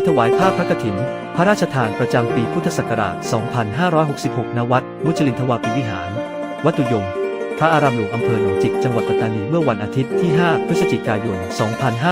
พิธีถวายผ้าพระกฐิน พระราชทานประจำปีพุทธศักราช 2566 ณ วัด มุจลินทวาปีวิหาร วัดตุยง พระอารามหลวงอำเภอหนองจิก จังหวัดปัตตานี เมื่อวันอาทิตย์ที่ 5 พฤศจิกายน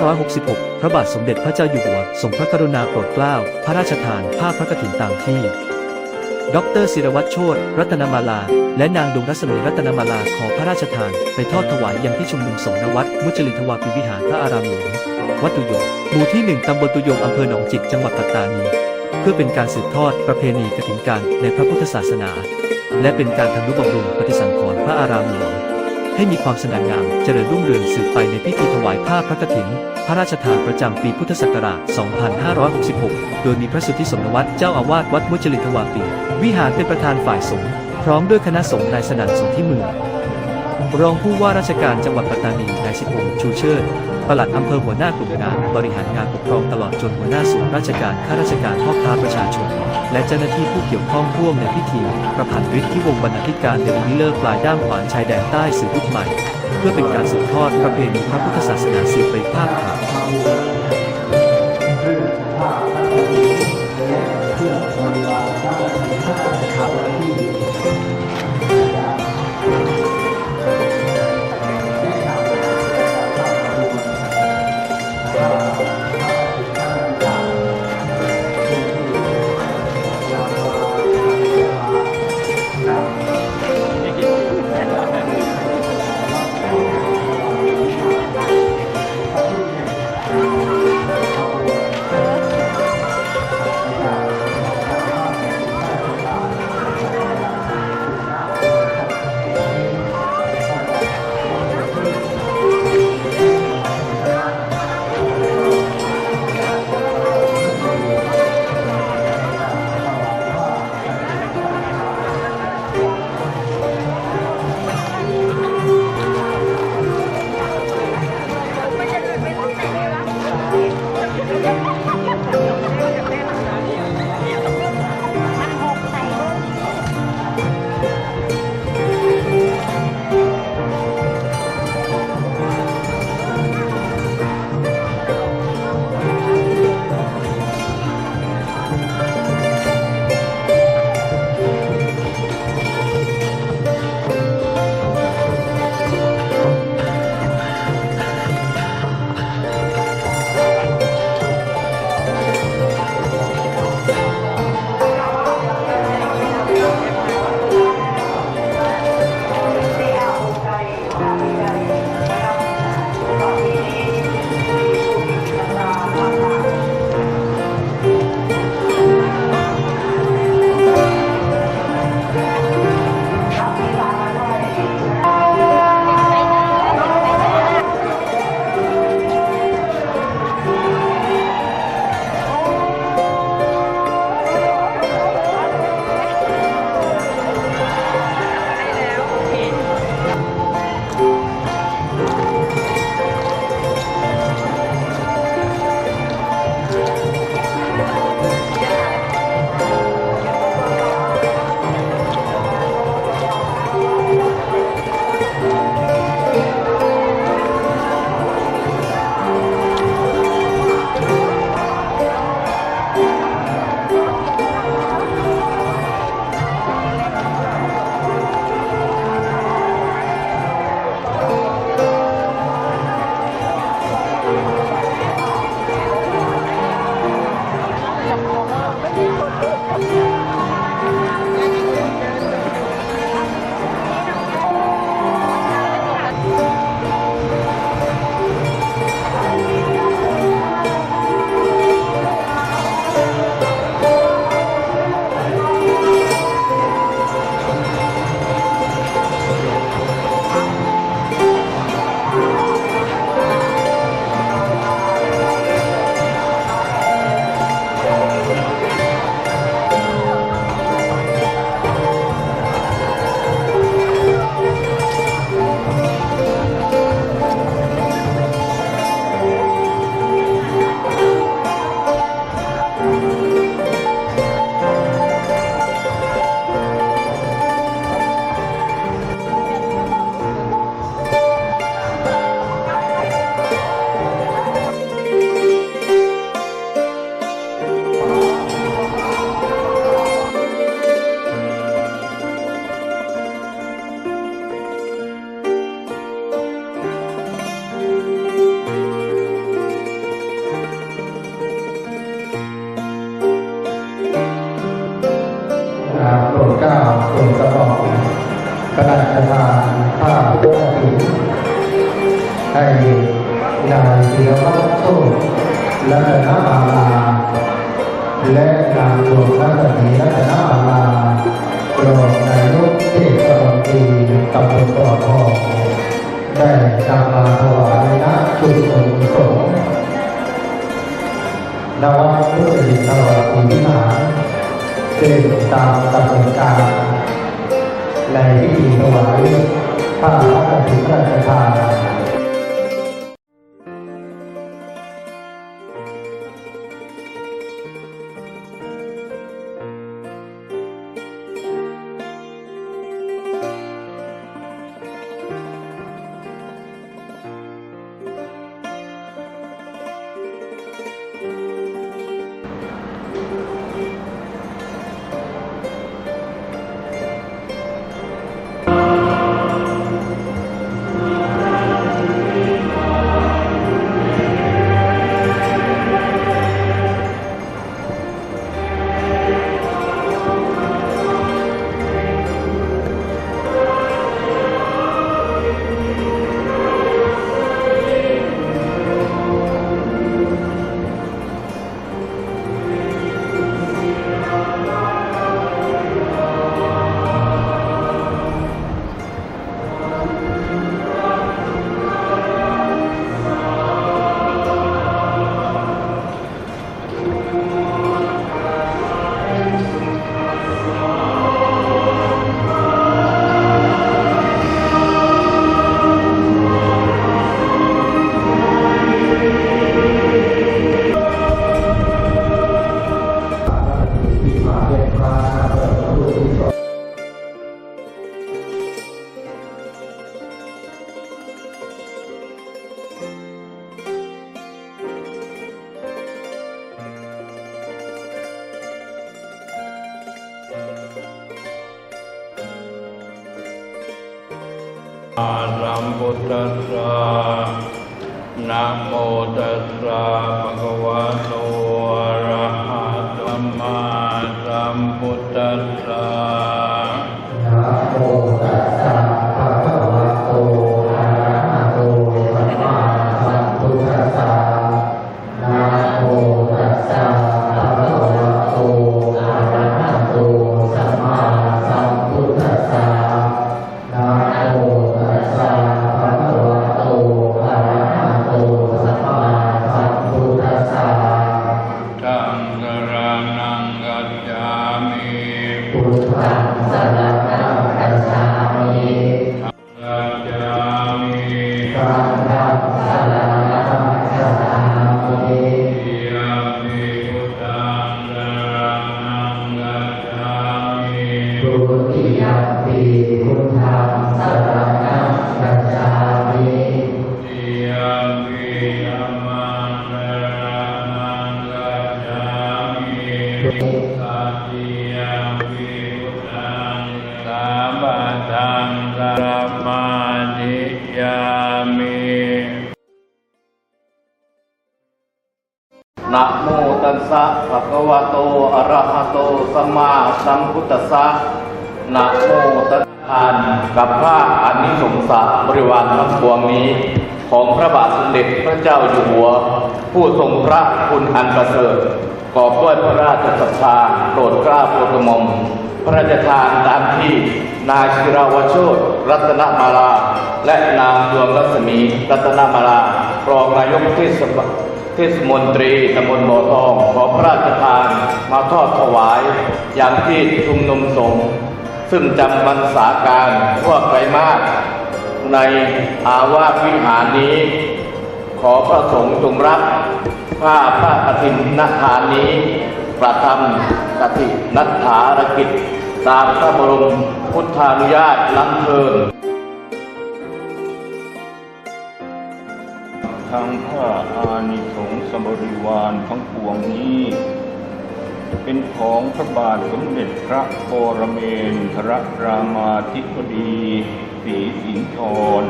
2566 พระบาทสมเด็จพระเจ้าอยู่หัวทรงพระกรุณาโปรดเกล้า พระราชทานผ้าพระกฐินตามที่ดรศิรวัตรโชตรัตนมาลา และนางดวงรัศมีรัตนมาลาขอพระราชทาน ไปทอดถวายยังที่ชุมนุมสงฆ์ณวัดมุจลินทวาปีวิหารพระอารามหลวง วัดตุยงหมู่ที่หนึ่งตำบลตุยงอำเภอหนองจิก จังหวัดปัตตานี เพื่อเป็นการสืบทอดประเพณีกฐินการในพระพุทธศาสนา และเป็นการทำนุบำรุงปฏิสังขรณ์พระอารามหลวงให้มีความสง่างามเจริญรุ่งเรืองสืบไปในพิธีถวายผ้าพระกฐิน พระราชทานประจำปีพุทธศักราช 2566 โดยมีพระสุทธิสมณวัตรเจ้าอาวาสวัดมุจลินทวาปี วิหารเป็นประธานฝ่ายสงฆ์พร้อมด้วยคณะสงฆ์นายสนั่นสนที่มือรองผู้ว่าราชการจังหวัดปัตตานีนายสิพงษ์ชูเชิด ปลัดอำเภอหัวหน้ากลุ่มงานบริหารงานปกครองตลอดจนหัวหน้าส่วนราชการข้าราชการพ่อค้าประชาชน และเจ้าหน้าที่ผู้เกี่ยวข้องร่วมในพิธี ประพันธ์ฤทธิ์ที่วงบรรณาธิการเดวินิเลอร์ปลายด้ามขวานชายแดนใต้สื่อยุคใหม่ เพื่อเป็นการสืบทอดประเพณีพระพุทธศาสนาสืบไปภาคข่าว นวัดพุทธลิตวาปีวิหารเป็นตามกำหนดการ ในพิธีถวายพระราชกิจพระราชทาน สัมพุทธัสสะนะโมตัสสะภะคะวะโตอะระหะตสัมมาสัมพุทธัสสะ นะโมตัสสะภะคะวะโต อะระหะโต สัมมาสัมพุทธัสสะนะโมตัสสะทานกับพระอานิสงสะบริวารทั้งปวงนี้ ของพระบาทสมเด็จพระเจ้าอยู่หัว ผู้ทรงพระคุณอันประเสริฐ กอบด้วยพระราชศรัทธาโปรดเกล้าโปรดกระหม่อมพระราชทานตามที่นายชิราวโชตรัตนมาลา และนางดวงรัศมี รัตนมาลารองนายกเทศบาลเทศมนตรีตำบลบ่อทองขอพระราชทานมาทอดถวาย อย่างที่ชุมนุมสงฆ์ซึ่งจำพรรษาการทั่วไตรมาสในอาวาสวิหารนี้ ขอพระสงฆ์จงรับ ผ้าพระกฐินนทานนี้ประทำกฐินัฐารกิจ ตามพระบรมพุทธานุญาตล้ำเทินทั้งผ้าอานิสงส์บริวารทั้งปวงนี้ เป็นของพระบาทสมเด็จพระปรเมนทรรามาธิบดีศรีสินธร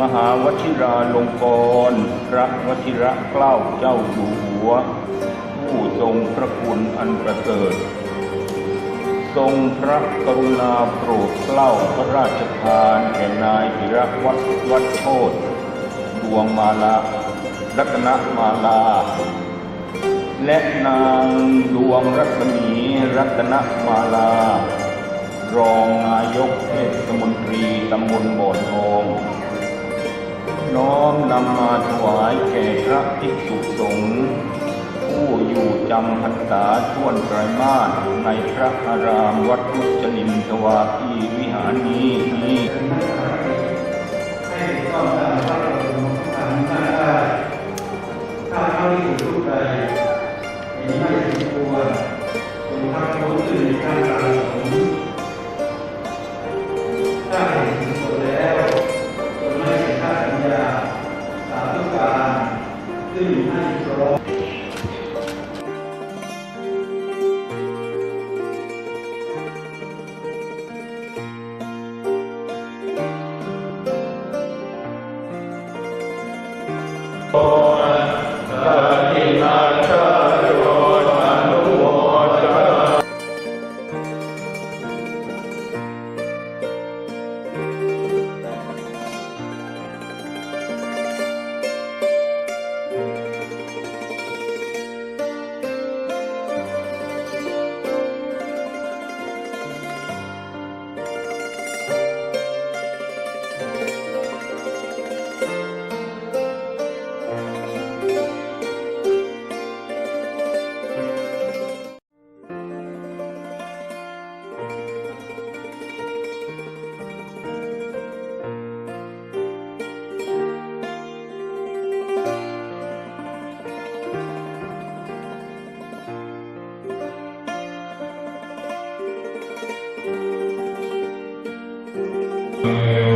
มหาวชิราลงกรพระวชิระเกล้าเจ้าอยู่หัว ผู้ทรงพระคุณอันประเสริฐทรงพระกรุณาโปรดเกล้าพระราชทานแก่นายพิรวัตรวัดโทษดวงมาลารัตนมาลา และนางดวงรัศมีรัตนมาลา รองนายกเทศมนตรีตำบลบ่อทอง น้อมนำมาถวายแก่พระภิกษุสงฆ์ผู้อยู่จำพรรษาท่วนไตรมาสในพระอารามวัดทุจนินทวาพีวิหารนี้ Oh. Música